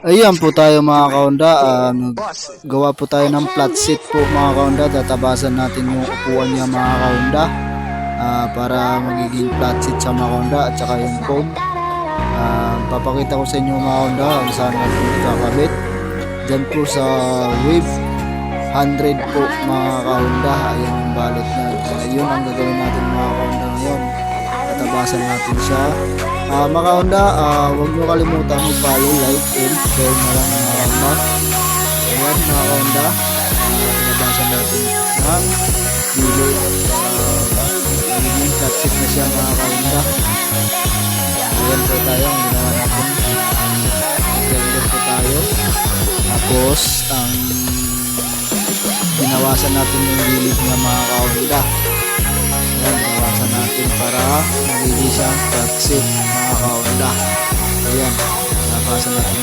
Ayan po tayo mga kaunda. Ah, gawa po tayo ng flat seat po mga kaunda. Tatabasan natin yung upuan niya mga kaunda. Ah, para magiging flat seat sa mga kaunda at saka yung foam. Ah, papakita ko sa inyo mga kaunda kung saan natin kakabit. Diyan po sa wave 100 po mga kaunda. Ayan yung balot na. Ah, yun ang gagawin natin mga kaunda ngayon. Tatabasan natin siya. Ah, mga kaunda, ah, huwag nyo kalimutan mag-follow, like, and share na lang mga kaunda. Ayan mga kaunda. Ah, tinabasan natin ng video. Ah, magiging flat seat na siya mga kaunda. Ayan po tayo ang ginawa natin. Ganda po tayo. Tapos, ang binawasan natin yung gilid niya mga kaunda. Ayan, binawasan natin para magiging siyang flat seat